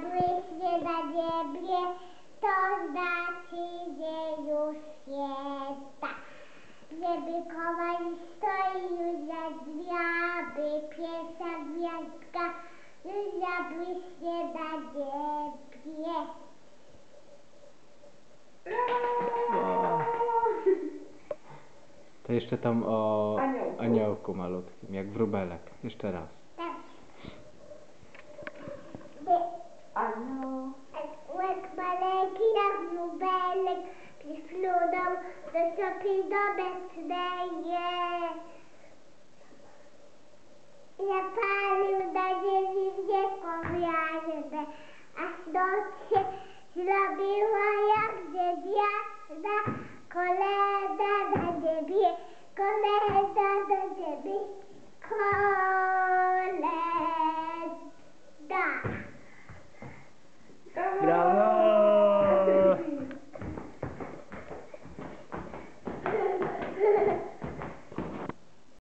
zabłyśnie na niebie, to znaczy, że już święta. Że Mikołaj stoi już za drzwiami, pierwsza gwiazdka już zabłyśnie na niebie. To jeszcze tam o Aniołku. aniołku malutkim, jak wróbelek. Jeszcze raz. Tak. By- Ano. Jak maleńki na wróbelek do Betleje. Zapalił na ziemi gwiazdę, aż noc się zrobiła jak gwiazda. Kolenda na niebie, kolenda na niebie, kolenda.